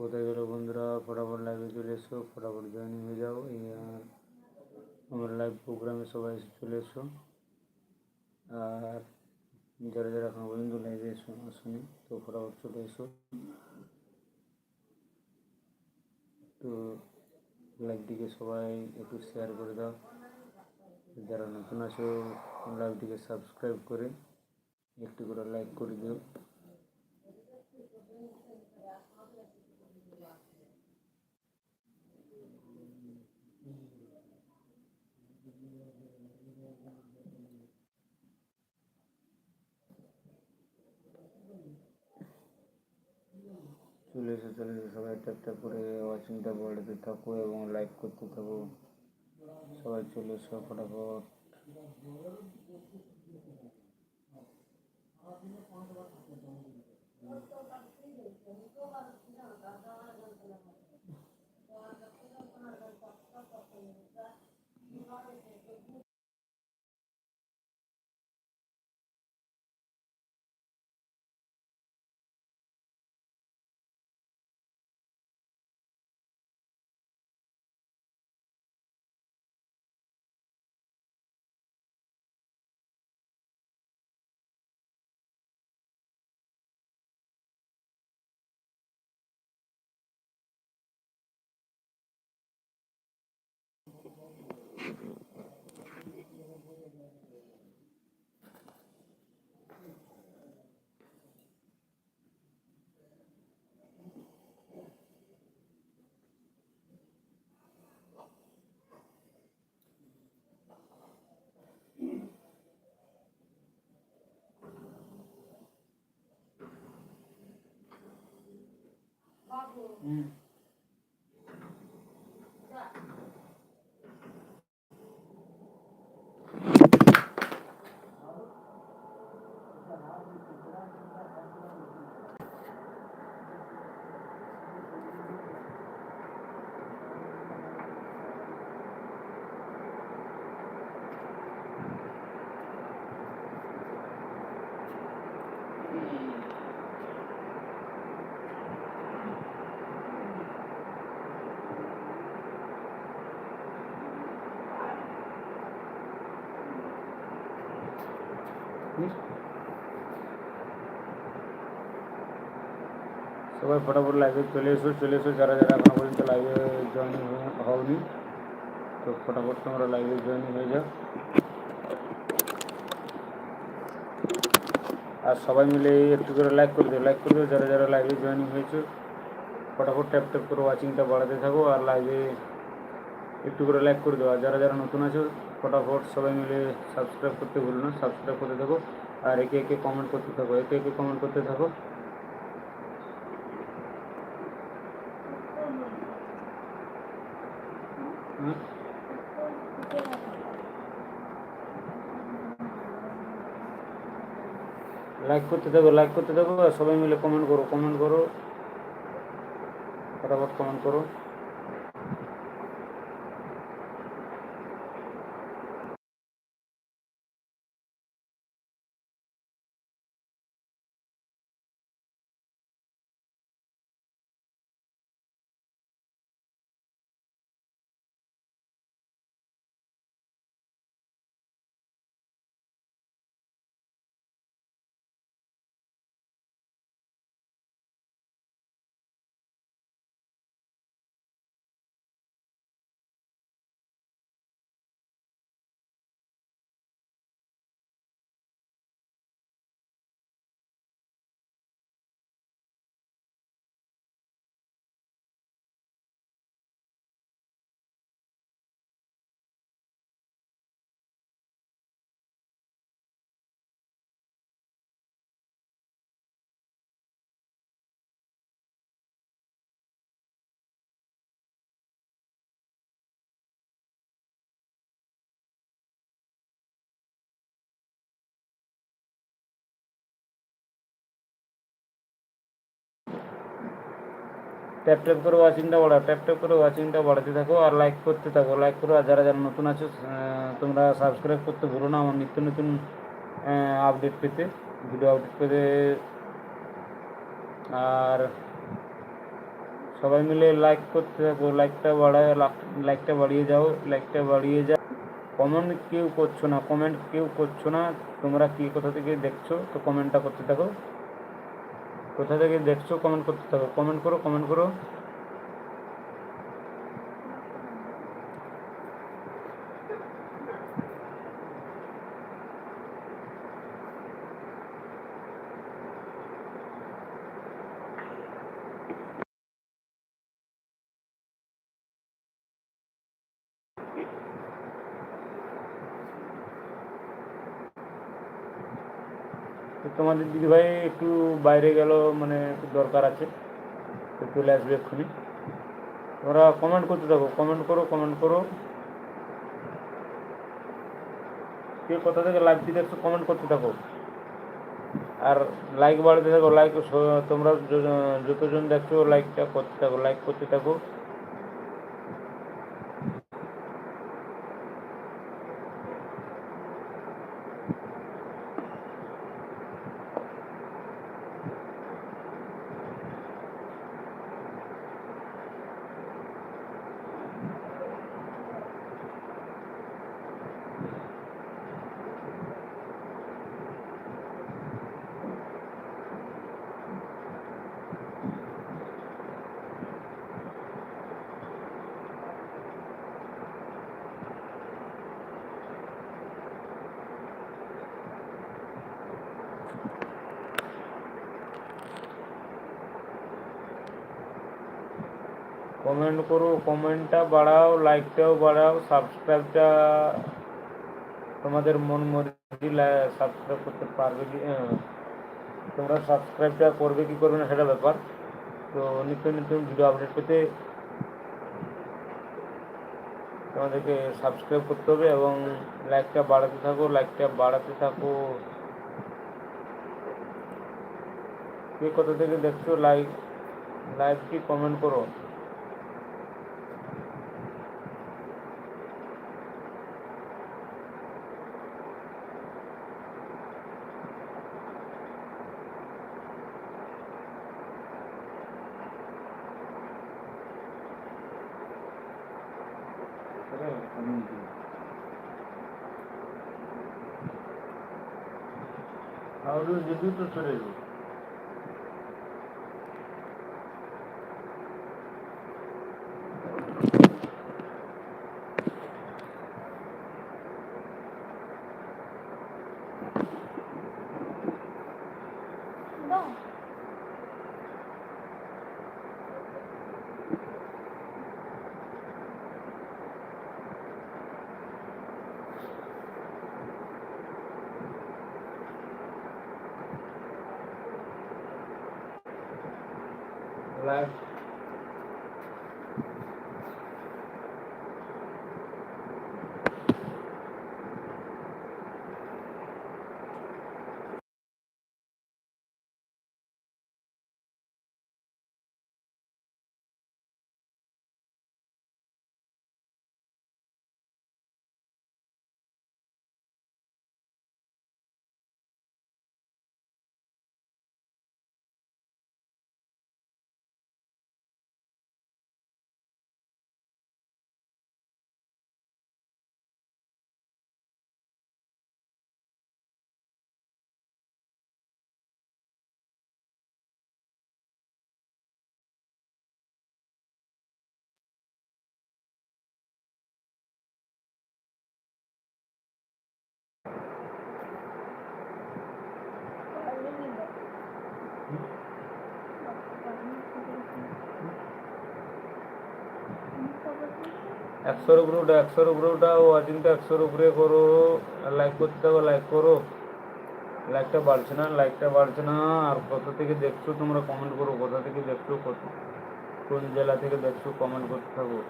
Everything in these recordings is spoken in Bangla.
কোথায় গেলো বন্ধুরা? ফটাফট লাইভে চলে এসো, ফটাফট জয়েন হয়ে যাও। আমার লাইভ প্রোগ্রামে সবাই এসে চলে এসো। আর যারা যারা এখন পর্যন্ত লাইভে এসো, আসুনি, তো ফটাফট চলে এসো। তো লাইভটিকে সবাই একটু শেয়ার করে দাও। যারা নতুন আছো লাইভটিকে সাবস্ক্রাইব করে একটু করে লাইক করে দিও। চলে এসে চলে এসে সবাই ট্যাপ ট্যাপ করে ওয়াচিংটা বাড়াতে থাকো এবং লাইক করতে থাকো। সবাই চলে এসো ফটাফট। Amen. সবাই ফটাফট লাইভে চলে এসো চলে এসো, যারা যারা এখনও পর্যন্ত লাইভে জয়েন হওনি তো ফটাফট তোমরা লাইভে জয়েন হয়ে যাও। আর সবাই মিলে একটু করে লাইক করে দিও লাইক করে দিও, যারা যারা লাইভে জয়েনিং হয়েছে, ফটাফট ট্যাপ ট্যাপ করে ওয়াচিংটা বাড়াতে থাকো, আর লাইভে একটু করে লাইক করে দেবো আর যারা যারা নতুন আছো, ফটাফট সবাই মিলে সাবস্ক্রাইব করতে ভুলো না সাবস্ক্রাইব করতে থাকো, আর একে একে কমেন্ট করতে থাকো, একে একে কমেন্ট করতে থাকো। লাইক করতে থাকো লাইক করতে আর সবাই মিলে কমেন্ট করো কমেন্ট করো। ফটাফট কমেন্ট করো। ট্যাপ ট্যাপ করে ওয়াচিংটা বাড়াও ট্যাপ ট্যাপ করে ওয়াচিংটা বাড়াতে থাকো আর লাইক করতে থাকো। লাইক করো আর যারা যারা নতুন আছো তোমরা সাবস্ক্রাইব করতে ভুলো না আমার নিত্য নতুন আপডেট পেতে ভিডিও আপডেট পেতে। আর সবাই মিলে লাইক করতে থাকো লাইকটা বাড়ায় লাইকটা বাড়িয়ে যাও লাইকটা বাড়িয়ে যাও কমেন্ট কেউ করছ না কমেন্ট কেউ করছ না, তোমরা কী কোথা থেকে দেখছ, তো কমেন্টটা করতে থাকো। কোথা থেকে দেখছ কমেন্ট করতে থাকো। কমেন্ট করো কমেন্ট করো। তো তোমাদের দিদিভাই একটু বাইরে গেল মানে দরকার আছে। তো চলে আসবে এক্ষুনি। তোমরা কমেন্ট করতে থাকো কমেন্ট করো কমেন্ট করো। কে কোথা থেকে লাইভটি দেখছ কমেন্ট করতে থাকো। আর লাইক বাড়াতে থাকো লাইক তোমরা যতজন দেখছ লাইকটা করতে থাকো লাইক করতে থাকো। কমেন্ট করো, কমেন্টটা বাড়াও লাইকটাও বাড়াও সাবস্ক্রাইবটা তোমাদের মন মর্জি সাবস্ক্রাইব করতে পারবে কি তোমরা সাবস্ক্রাইবটা করবে কি করবে না সেটা ব্যাপার। তো নিত্য নিত্য ভিডিও আপডেট পেতে তোমাদেরকে সাবস্ক্রাইব করতে হবে এবং লাইকটা বাড়াতে থাকো লাইকটা বাড়াতে থাকো। কে কোথা থেকে দেখছ লাইক লাইভ কি কমেন্ট করো? How do you debut to 来。একশোর উপরে ওটা একশোর উপরে ওটা ওয়াচিংটা একশোর উপরে করো লাইক করতে হবে লাইক করো। লাইকটা বাড়ছে না লাইকটা বাড়ছে না, আর কোথা থেকে দেখছ তোমরা কমেন্ট করো, কোথা থেকে দেখছ কত কোন জেলা থেকে দেখছ কমেন্ট করতে থাকো।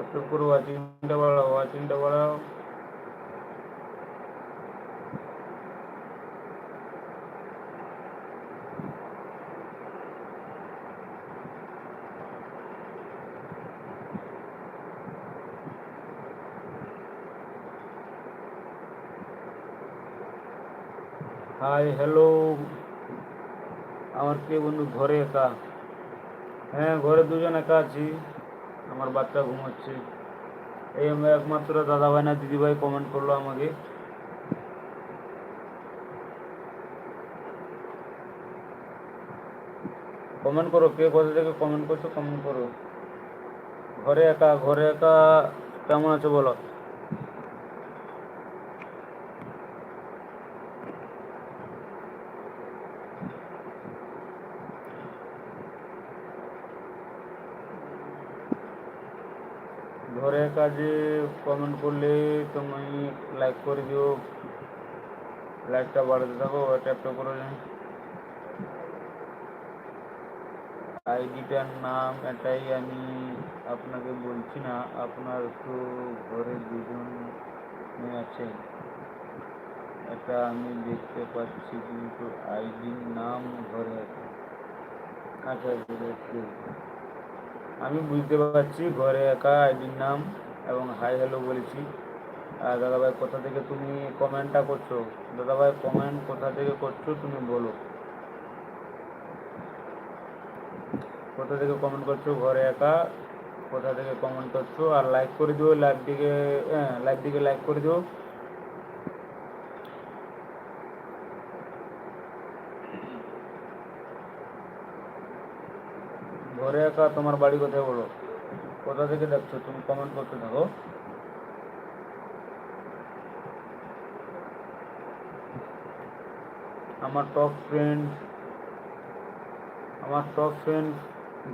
একটু পুরো ওয়াচিংটা বাড়াও ওয়াচিংটা বাড়াও। হাই হ্যালো আমার কে বন্ধু, ঘরে একা। হ্যাঁ ঘরে দুজন একা আছি। আমার বাচ্চা ঘুমাচ্ছে। এই আমার একমাত্র দাদাভাই না দিদিভাই কমেন্ট করল আমাকে। কমেন্ট করো, কে কোথা থেকে কমেন্ট করছ কমেন্ট করো। ঘরে একা ঘরে একা। কেমন আছো বলো ঘরে কাজে কমেন্ট করলে তুমি লাইক করে দিও। লাইকটা বাড়াতে থাকো ট্যাপটা করে আইডিটার নাম এটাই আমি আপনাকে বলছি না, আপনার তো ঘরে দুজন মেয়ে আছে। এটা আমি দেখতে পাচ্ছি কিন্তু আইডির নাম ঘরে আছে। আচ্ছা আমি বুঝতে পারছি ঘরে একা আইডির নাম। এবং হাই হ্যালো বলেছি। আর দাদাভাই, কোথা থেকে তুমি কমেন্টটা করছ? দাদাভাই কমেন্ট কোথা থেকে করছ তুমি বলো। কোথা থেকে কমেন্ট করছ? ঘরে একা। কোথা থেকে কমেন্ট করছ? আর লাইক করে দিও লাইভটিকে হ্যাঁ লাইভটিকে লাইক করে দিও। ঘরে একা, তোমার বাড়ি কোথায় বলো? কোথা থেকে দেখছ তুমি কমেন্ট করতে থাকো। আমার টপ ফ্রেন্ড আমার টপ ফ্রেন্ড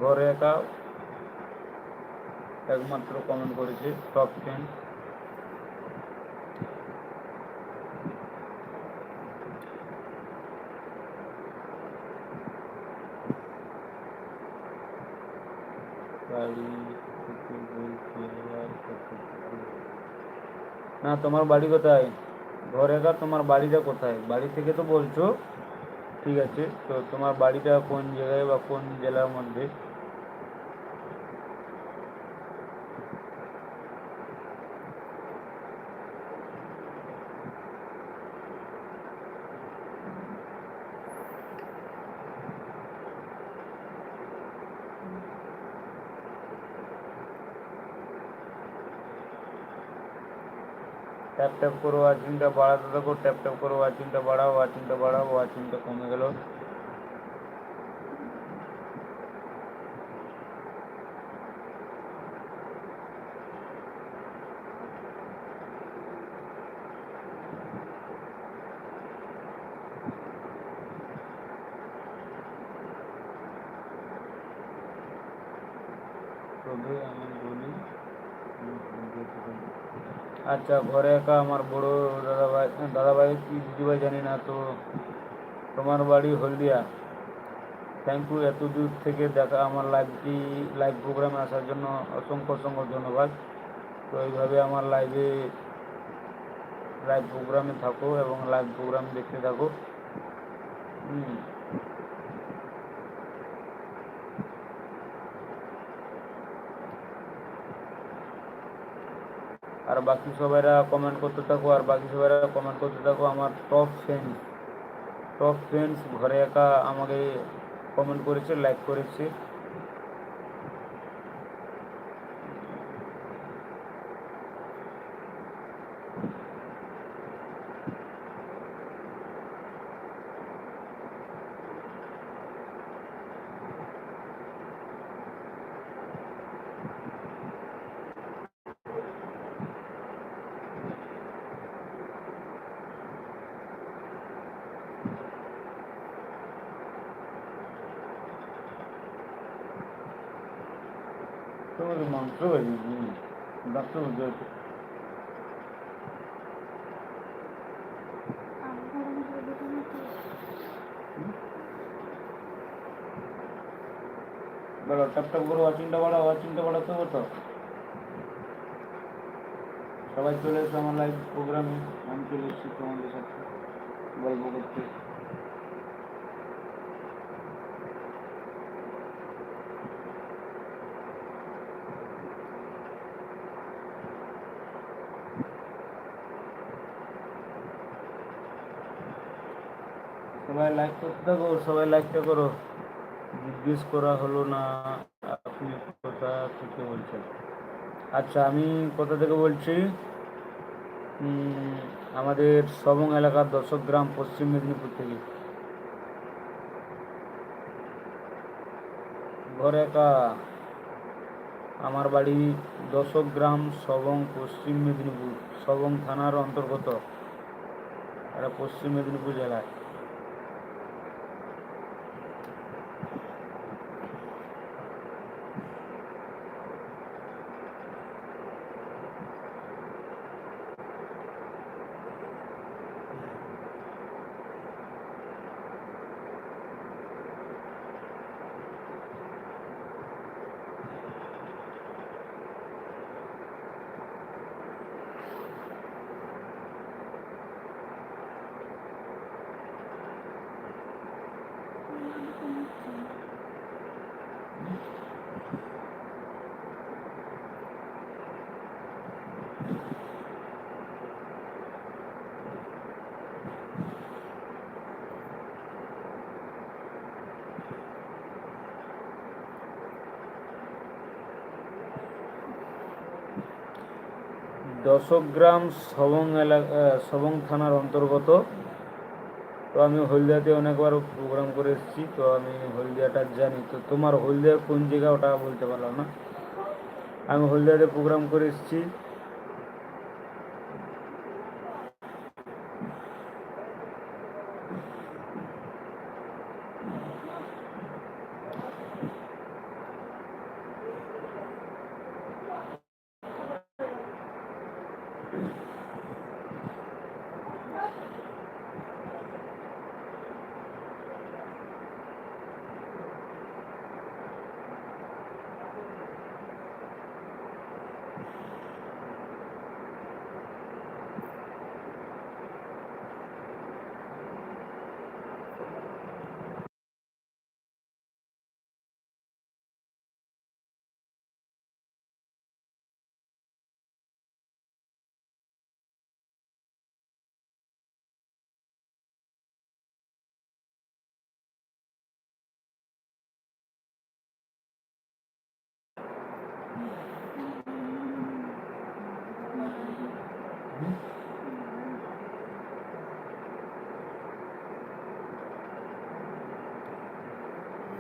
ঘরে একা একমাত্র কমেন্ট করেছে টপ ফ্রেন্ড বাড়ি থেকে বলছি আর কতটুকু? না, তোমার বাড়ি কোথায়? ঘরে একা তোমার বাড়িটা কোথায়? বাড়ি থেকে তো বলছো। ঠিক আছে, তো তোমার বাড়িটা কোন জায়গায় বা কোন জেলার মধ্যে? ট্যাপ ট্যাপ করো ওয়াচিংটা বাড়াতে থাকো ট্যাপ ট্যাপ করো ওয়াচিংটা বাড়াও ওয়াচিংটা বাড়াও ওয়াচিংটা কমে গেল তবে আমি বলি আচ্ছা ঘরে একা আমার বড় দাদাভাই দাদাভাই কি দিদিভাই জানি না, তো তোমার বাড়ি হলদিয়া। থ্যাংক ইউ এত দূর থেকে দেখা, আমার লাইভটি লাইভ প্রোগ্রামে আসার জন্য অসংখ্য অসংখ্য ধন্যবাদ। তো এইভাবে আমার লাইভে লাইভ প্রোগ্রামে থাকো এবং লাইভ প্রোগ্রাম দেখতে থাকো। হুম। আর বাকি সবাইরা কমেন্ট করতে থাকো, আর বাকি সবাইরা কমেন্ট করতে থাকো। আমার টপ ফ্রেন্ডস টপ ফ্রেন্ডস ঘরে একা আমাকে কমেন্ট করেছে লাইক করেছে। তোমাকে মাংস ডাক্তার পারছ আমি ঘরের মধ্যে ঢুকে নাকি বলো টপ টপ করে ওয়াচিংটা বাড়াও ওয়াচিংটা বাড়াতে হবে তো সবাই চলে এসো আমার লাইভ প্রোগ্রামে আমি চলে এসেছি তোমাদের সাথে গল্প করতে সবাই লাইক করতে থাকো সবাই লাইকটা করো। জিজ্ঞেস করা হলো না, আপনি কোথা থেকে বলছেন। আচ্ছা আমি কোথা থেকে বলছি আমাদের সবং এলাকার দর্শক গ্রাম পশ্চিম মেদিনীপুর থেকে। ঘরে একা, আমার বাড়ি দশক গ্রাম সবং পশ্চিম মেদিনীপুর, সবং থানার অন্তর্গত, এটা পশ্চিম মেদিনীপুর জেলায়। দশক গ্রাম সবং এলাকা সবং থানার অন্তর্গত। তো আমি হলদিয়াতে অনেকবার প্রোগ্রাম করে এসেছি, তো আমি হলদিয়াটা জানি। তো তোমার হলদিয়া কোন জায়গা ওটা বলতে পারলাম না। আমি হলদিয়াতে প্রোগ্রাম করে এসেছি।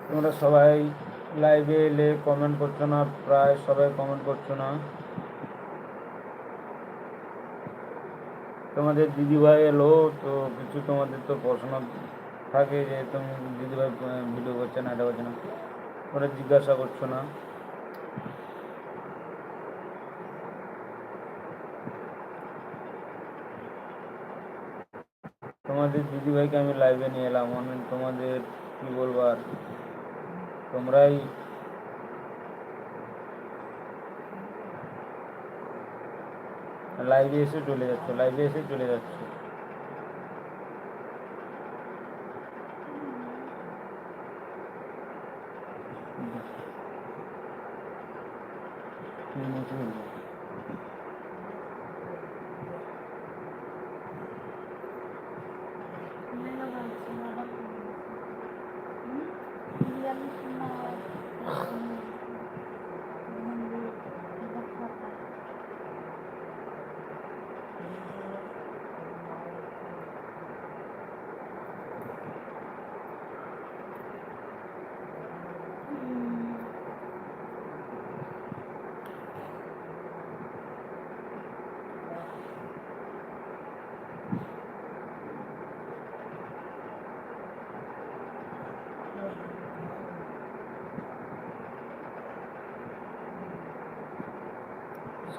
তোমরা সবাই লাইভে এলে কমেন্ট করছ না, প্রায় সবাই কমেন্ট করছ না। তোমাদের দিদিভাই এলো, তো কিছু তোমাদের তো প্রশ্ন থাকে যে, তুমি দিদিভাই ভিডিও করছে না, এটা করছে না তোমরা জিজ্ঞাসা করছ না। তোমাদের দিদিভাইকে আমি লাইভে নিয়ে এলাম। আমি তোমাদের, কি বলব আর? তোমরাই লাইভে এসে চলে যাচ্ছ লাইভে এসে চলে যাচ্ছ হুম, কি বলব?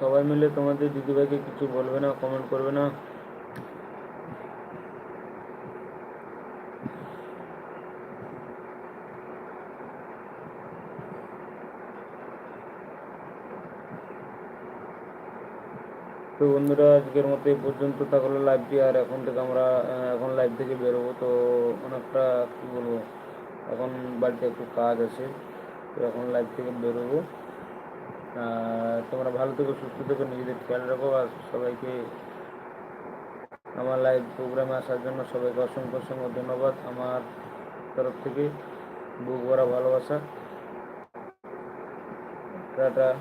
সবাই মিলে তোমাদের দিদিভাইকে কিছু বলবে না কমেন্ট করবে না। তো বন্ধুরা, আজকের মতো এই পর্যন্ত। থাকল লাইভটি আর এখন থেকে আমরা এখন লাইভ থেকে বেরোবো। তো অনেকটা, কী বলব, এখন বাড়িতে একটু কাজ আছে। তো এখন লাইভ থেকে বেরোবো। তোমরা ভালো থেকো, সুস্থ থেকো, নিজেদের খেয়াল রাখো আর সবাইকে আমার লাইভ প্রোগ্রামে আসার জন্য সবাইকে অসংখ্য অসংখ্য ধন্যবাদ আমার তরফ থেকে। বুক ভরা ভালোবাসা। টাটা।